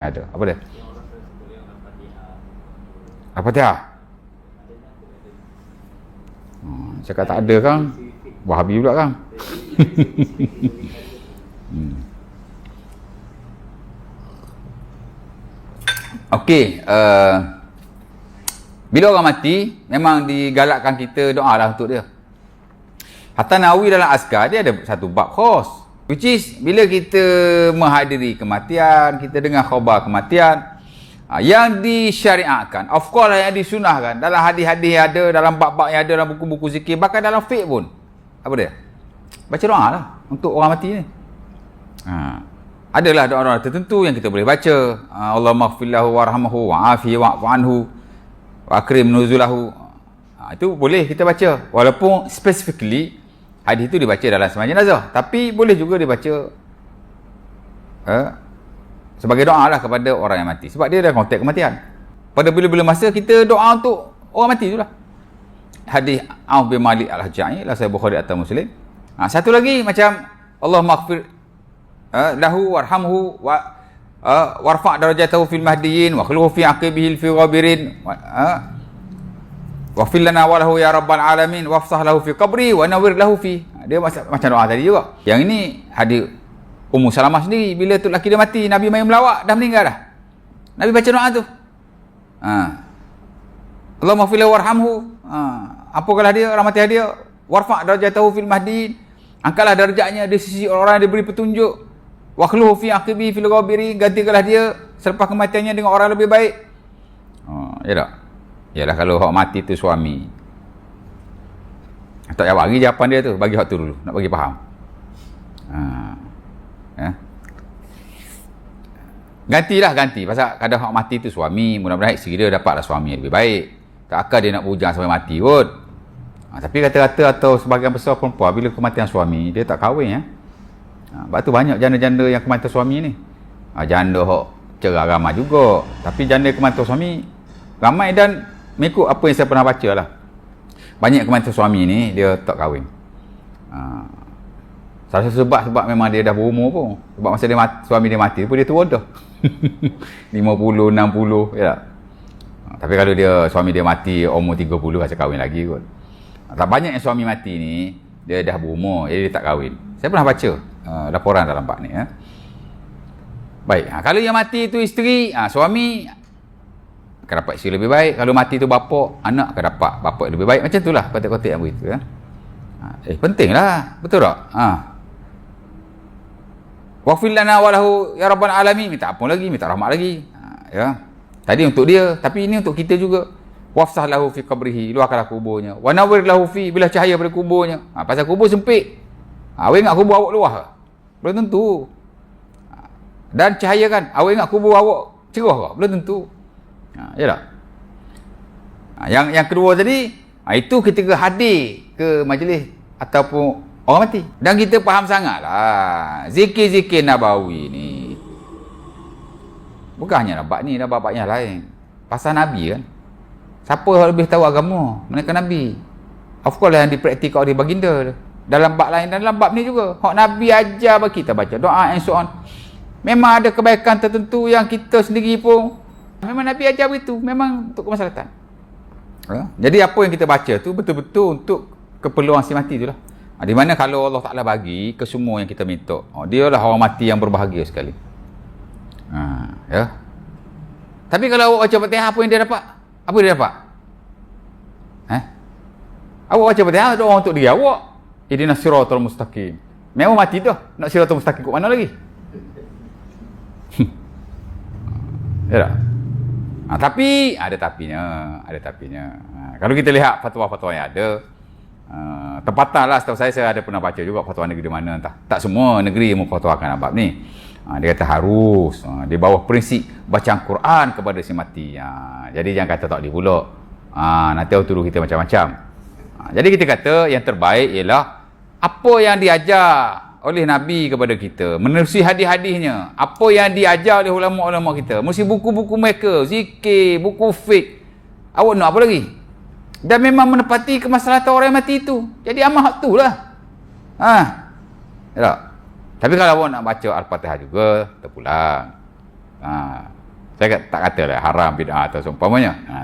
Ada. Apa dia? Apa dia? Hmm, cakap tak ada kan? Wahabi pula kan? hmm. Okey, uh, bila orang mati, memang digalakkan kita doa lah untuk dia. Hatta Nawawi dalam Askar, dia ada satu bab khos. Which is bila kita menghadiri kematian, kita dengar khabar kematian ha, yang disyariatkan. Of course yang disunahkan dalam hadis-hadis ada, dalam bab-bab yang ada dalam buku-buku zikir, bahkan dalam fiqh pun. Apa dia? Baca doa lah untuk orang mati ni. Ha. Adalah doa-doa tertentu yang kita boleh baca. Ha, Allah maghfirlahu warhamahu wa'afi wa'fu anhu wa akrim nuzulahu. Ha, itu boleh kita baca. Walaupun specifically hadis itu dibaca dalam sembahyang jenazah. Tapi boleh juga dibaca uh, sebagai doa lah kepada orang yang mati. Sebab dia dah kontak kematian. Pada bila-bila masa kita doa untuk orang mati itulah hadis Auf bin Malik Al-Hajjai lah saya Bukhari atau Muslim. Ha, satu lagi macam Allah maghfir uh, lahu warhamhu wa uh, warfa' darajatahu fil mahdiyin wa khluhu fi aqibihi fil ghabirin. Uh, Wafil lana walahu ya rabbal alamin wafsah lahu fi qabri wa nawir lahu fi. Dia macam, macam doa tadi juga. Yang ini hadir Ummu Salamah sendiri bila tu laki dia mati, Nabi main melawak dah meninggal dah. Nabi baca doa tu. Ha. Allahumma fil warhamhu. Ha. Apa kalau dia mati dia warfa darajatahu fil mahdi. Angkatlah darjatnya di sisi orang-orang yang diberi petunjuk. Wa khluhu fi aqibi fil. Gantikanlah dia selepas kematiannya dengan orang lebih baik. Ha, ya tak? Yalah kalau hak mati tu suami. Tak payah bagi jawapan dia tu, bagi hak tu dulu, nak bagi faham. Ha. Ya. Gantilah ganti pasal kadang hak mati tu suami, mudah-mudahan isteri dia dapatlah suami yang lebih baik. Tak akan dia nak bujang sampai mati kot. Ha, tapi kata-kata atau sebagian besar perempuan bila kematian suami, dia tak kahwin ya. Ha, sebab tu banyak janda-janda yang kematian suami ni. Ha, janda hak cerai ramai juga. Tapi janda kematian suami ramai dan mengikut apa yang saya pernah baca lah banyak kematian suami ni dia tak kahwin ha. salah satu sebab sebab memang dia dah berumur pun sebab masa dia mati, suami dia mati pun dia tua dah 50, 60 ya ha. tapi kalau dia suami dia mati umur 30 rasa kahwin lagi kot ha. tak banyak yang suami mati ni dia dah berumur jadi dia tak kahwin saya pernah baca uh, laporan dalam bab ni ya. baik ha. kalau yang mati tu isteri ha, suami akan dapat isteri lebih baik. Kalau mati tu bapa anak akan dapat bapa lebih baik. Macam itulah kotak-kotak yang begitu ya. Ha, eh penting lah. Betul tak? Ha. wafil lana walahu ya rabbal alamin. Minta apa lagi minta rahmat lagi. Ha, ya. Tadi untuk dia tapi ini untuk kita juga. Wafsah lahu fi qabrihi luahkanlah kuburnya. Wa nawir lahu fi bila cahaya pada kuburnya. Ha, pasal kubur sempit. Ha, awak ingat kubur awak luah belum tentu. Ha, dan cahaya kan awak ingat kubur awak cerah ke? Belum tentu Ha, ya tak? Ha, yang yang kedua tadi, ha, itu ketika hadir ke majlis ataupun orang mati. Dan kita faham sangatlah zikir-zikir Nabawi ni. Bukan hanya bab ni, dah bab yang lain. Pasal Nabi kan. Siapa yang lebih tahu agama? Mereka Nabi. Of course lah yang dipraktik oleh baginda. Dalam bab lain dan dalam bab ni juga. Hak Nabi ajar bagi kita baca doa and so on. Memang ada kebaikan tertentu yang kita sendiri pun Memang Nabi ajar begitu. Memang untuk kemaslahatan. Ha? Jadi apa yang kita baca tu betul-betul untuk keperluan si mati tu lah. Ha, di mana kalau Allah Ta'ala bagi ke semua yang kita minta. Oh, dia lah orang mati yang berbahagia sekali. Ha, ya. Tapi kalau awak baca Fatihah apa yang dia dapat? Apa dia dapat? Eh? Awak baca Fatihah doa untuk dia awak. Idina siratul mustaqim. Memang mati tu. Nak siratul mustaqim kat mana lagi? ya tak? Ha, tapi ada tapinya, ada tapinya. Ha, kalau kita lihat fatwa-fatwa yang ada, uh, tempatan lah setahu saya, saya ada pernah baca juga fatwa negeri mana entah. Tak semua negeri yang memfatwakan bab ni. Ha, dia kata harus, ha, di bawah prinsip bacaan Quran kepada si mati. Ha, jadi jangan kata tak boleh pula. Ha, nanti orang tuduh kita macam-macam. Ha, jadi kita kata yang terbaik ialah apa yang diajar oleh Nabi kepada kita menerusi hadis-hadisnya apa yang diajar oleh ulama-ulama kita mesti buku-buku mereka zikir buku fiqh awak nak apa lagi dan memang menepati kemaslahatan orang yang mati itu jadi amal hak tu lah ha. tak? tapi kalau awak nak baca Al-Fatihah juga terpulang Ha, saya tak kata lah haram bid'ah atau seumpamanya. Ha,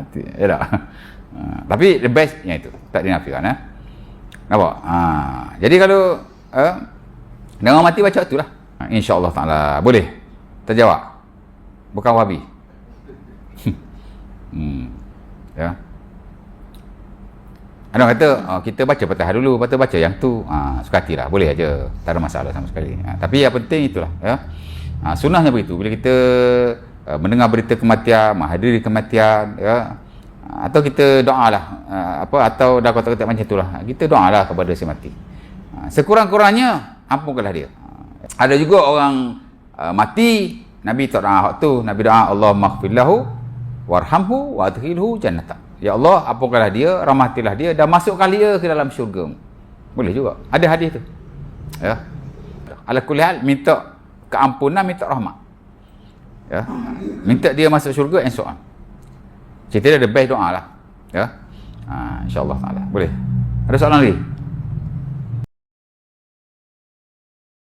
ya tak? Ha, tapi the best yang itu. Tak dinafikan. Eh? Nampak? Ha, jadi kalau eh, dengan mati baca tu lah. Ha, InsyaAllah ta'ala. Boleh? Terjawab? Bukan wabi? hmm. Ya. Ada kata oh, kita baca Fatihah dulu, lepas tu baca yang tu. Ha, suka hatilah, boleh aja. Tak ada masalah sama sekali. Ha, tapi yang penting itulah, ya. Ha, sunnahnya begitu. Bila kita uh, mendengar berita kematian, menghadiri kematian, ya. Atau kita doalah uh, apa atau dah kata-kata macam itulah. Kita doalah kepada si mati. Ha, sekurang-kurangnya ampunkanlah dia. Ada juga orang uh, mati, Nabi tak doa hak tu. Nabi doa Allah maghfirlahu warhamhu wa adkhilhu jannata. Ya Allah, ampunkanlah dia, rahmatilah dia dan masukkan dia ke dalam syurga. Boleh juga. Ada hadis tu. Ya. Ala kulli hal minta keampunan, minta rahmat. Ya. Minta dia masuk syurga and so on. Cerita dia the best doa lah. Ya. Ha, insya-Allah taala. Boleh. Ada soalan lagi?